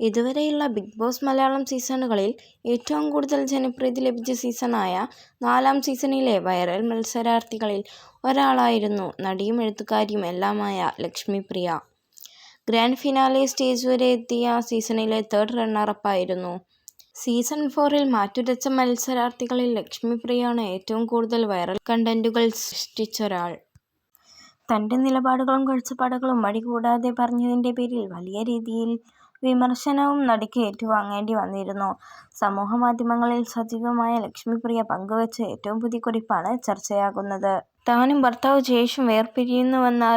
ഇതുവരെയുള്ള big boss Malayalam സീസണുകളിൽ ഏറ്റവും കൂടുതൽ ജനപ്രീതി ലഭിച്ച സീസണായ നാലാം സീസണിലെ വൈറൽ മത്സരാർത്ഥികളിൽ ഒരാളായിരുന്നു നടിയും എഴുത്തുകാരിയും എല്ലാമായ ലക്ഷ്മിപ്രിയ. ഗ്രാൻഡ് ഫിനാലെ സ്റ്റേജ് വരെ എത്തിയ സീസണിലെ തേർഡ് റണ്ണറപ്പായിരുന്നു. സീസൺ ഫോറിൽ മാറ്റുരച്ച മത്സരാർത്ഥികളിൽ ലക്ഷ്മിപ്രിയയാണ് ഏറ്റവും കൂടുതൽ വൈറൽ കണ്ടന്റുകൾ സൃഷ്ടിച്ച ഒരാൾ തന്റെ നിലപാടുകളും കാഴ്ചപ്പാടുകളും മടികൂടാതെ പറഞ്ഞതിന്റെ പേരിൽ വലിയ രീതിയിൽ വിമർശനവും നടിക്ക് ഏറ്റുവാങ്ങേണ്ടി വന്നിരുന്നു. സമൂഹമാധ്യമങ്ങളിൽ സജീവമായ ലക്ഷ്മിപ്രിയ പങ്കുവച്ച ഏറ്റവും പുതിയ കുറിപ്പാണ് ചർച്ചയാകുന്നത്. താനും ഭർത്താവ് ജയേഷും വേർപിരിയുന്നുവെന്ന്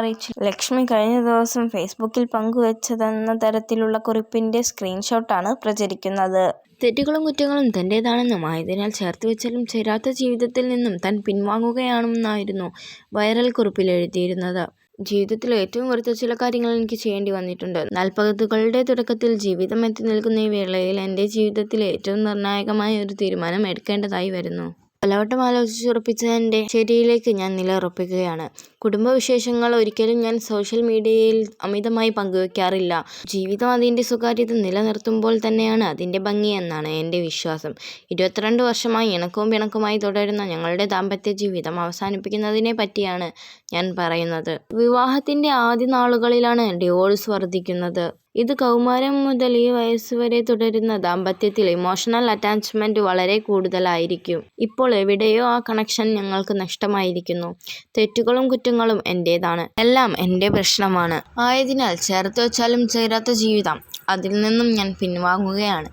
ലക്ഷ്മി കഴിഞ്ഞ ദിവസം ഫേസ്ബുക്കിൽ പങ്കുവച്ചതെന്ന തരത്തിലുള്ള കുറിപ്പിന്റെ സ്ക്രീൻഷോട്ടാണ് പ്രചരിക്കുന്നത്. തെറ്റുകളും കുറ്റങ്ങളും തന്റേതാണെന്നും ആയതിനാൽ ചേർത്തുവെച്ചാലും ചേരാത്ത ജീവിതത്തിൽ നിന്നും താൻ പിൻവാങ്ങുകയാണെന്നുമായിരുന്നു വൈറൽ കുറിപ്പിൽ എഴുതിയിരുന്നത്. ജീവിതത്തിൽ ഏറ്റവും കുറച്ച് ചില കാര്യങ്ങൾ എനിക്ക് ചെയ്യേണ്ടി വന്നിട്ടുണ്ട്. നാൽപ്പതുകളുടെ തുടക്കത്തിൽ ജീവിതം എത്തി നിൽക്കുന്ന ഈ വേളയിൽ എന്റെ ജീവിതത്തിൽ ഏറ്റവും നിർണായകമായ ഒരു തീരുമാനം എടുക്കേണ്ടതായി വരുന്നു. പലവട്ടം ആലോചിച്ചുറപ്പിച്ച എന്റെ ശരിയിലേക്ക് ഞാൻ നിലയുറപ്പിക്കുകയാണ്. കുടുംബവിശേഷങ്ങൾ ഒരിക്കലും ഞാൻ സോഷ്യൽ മീഡിയയിൽ അമിതമായി പങ്കുവെക്കാറില്ല. ജീവിതം അതിന്റെ സ്വകാര്യത നിലനിർത്തുമ്പോൾ തന്നെയാണ് അതിന്റെ ഭംഗി എന്നാണ് എന്റെ വിശ്വാസം. ഇരുപത്തിരണ്ട് വർഷമായി ഇണക്കവും പിണക്കവുമായി തുടരുന്ന ഞങ്ങളുടെ ദാമ്പത്യ ജീവിതം അവസാനിപ്പിക്കുന്നതിനെ പറ്റിയാണ് ഞാൻ പറയുന്നത്. വിവാഹത്തിന്റെ ആദ്യ നാളുകളിലാണ് ഡിവോഴ്സ് വർദ്ധിക്കുന്നത്. ഇത് കൗമാരം മുതൽ ഈ വയസ്സുവരെ തുടരുന്ന ദാമ്പത്യത്തിൽ ഇമോഷണൽ അറ്റാച്ച്മെന്റ് വളരെ കൂടുതലായിരിക്കും. ഇപ്പോൾ എവിടെയോ ആ കണക്ഷൻ ഞങ്ങൾക്ക് നഷ്ടമായിരിക്കുന്നു. തെറ്റുകളും കുറ്റങ്ങളും എന്റേതാണ്. എല്ലാം എന്റെ പ്രശ്നമാണ്. ആയതിനാൽ ചേർത്തുവെച്ചാലും ചേരാത്ത ജീവിതം. അതിൽ നിന്നും ഞാൻ പിൻവാങ്ങുകയാണ്.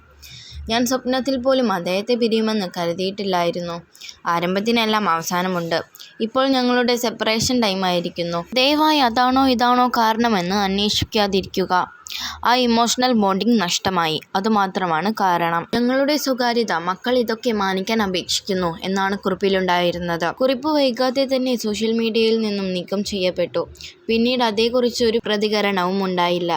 ഞാൻ സ്വപ്നത്തിൽ പോലും അദ്ദേഹത്തെ പിരിയുമെന്ന് കരുതിയിട്ടില്ലായിരുന്നു. ആരംഭത്തിനെല്ലാം അവസാനമുണ്ട്. ഇപ്പോൾ ഞങ്ങളുടെ സെപ്പറേഷൻ ടൈമായിരിക്കുന്നു. ദയവായി അതാണോ ഇതാണോ കാരണമെന്ന് അന്വേഷിക്കാതിരിക്കുക. ആ ഇമോഷണൽ ബോണ്ടിങ് നഷ്ടമായി. അതുമാത്രമാണ് കാരണം. ഞങ്ങളുടെ സ്വകാര്യത. മക്കൾ ഇതൊക്കെ മാനിക്കാൻ അപേക്ഷിക്കുന്നു എന്നാണ് കുറിപ്പിലുണ്ടായിരുന്നത്. കുറിപ്പ് വൈകാതെ തന്നെ സോഷ്യൽ മീഡിയയിൽ നിന്നും നീക്കം ചെയ്യപ്പെട്ടു. പിന്നീട് അതേക്കുറിച്ച് ഒരു പ്രതികരണവും ഉണ്ടായില്ല.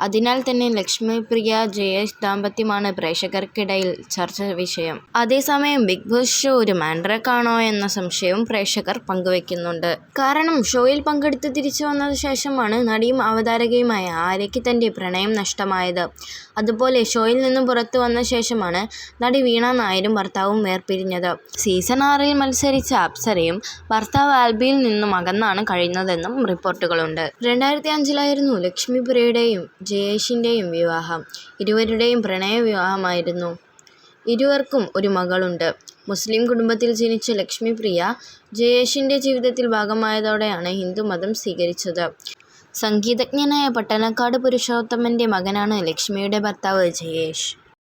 അതിനാൽ തന്നെ ലക്ഷ്മിപ്രിയ ജയേഷ് ദാമ്പത്യമാണ് പ്രേക്ഷകർക്കിടയിൽ ചർച്ചാവിഷയം. അതേസമയം ബിഗ് ബോസ് ഷോ ഒരു മാൻഡ്രക്കാണോ എന്ന സംശയവും പ്രേക്ഷകർ പങ്കുവെക്കുന്നുണ്ട്. കാരണം ഷോയിൽ പങ്കെടുത്ത് തിരിച്ചു വന്നതിനു ശേഷമാണ് നടിയും അവതാരകയുമായ ആര്യയ്ക്ക് തന്റെ പ്രണയം നഷ്ടമായത്. അതുപോലെ ഷോയിൽ നിന്നും പുറത്തുവന്ന ശേഷമാണ് നടി വീണ നായരും ഭർത്താവും വേർപിരിഞ്ഞത്. സീസൺ ആറിൽ മത്സരിച്ച അപ്സരയും ഭർത്താവ് ആൽബിയിൽ നിന്നും അകന്നാണ് കഴിയുന്നതെന്നും റിപ്പോർട്ടുകളുണ്ട്. രണ്ടായിരത്തി അഞ്ചിലായിരുന്നു ലക്ഷ്മിപ്രിയയുടെയും ജയേഷിന്റെയും വിവാഹം. ഇരുവരുടെയും പ്രണയവിവാഹമായിരുന്നു. ഇരുവർക്കും ഒരു മകളുണ്ട്. മുസ്ലിം കുടുംബത്തിൽ ജനിച്ച ലക്ഷ്മിപ്രിയ ജയേഷിന്റെ ജീവിതത്തിൽ ഭാഗമായതോടെയാണ് ഹിന്ദുമതം സ്വീകരിച്ചത്. സംഗീതജ്ഞനായ പട്ടണക്കാട് പുരുഷോത്തമന്റെ മകനാണ് ലക്ഷ്മിയുടെ ഭർത്താവ് ജയേഷ്.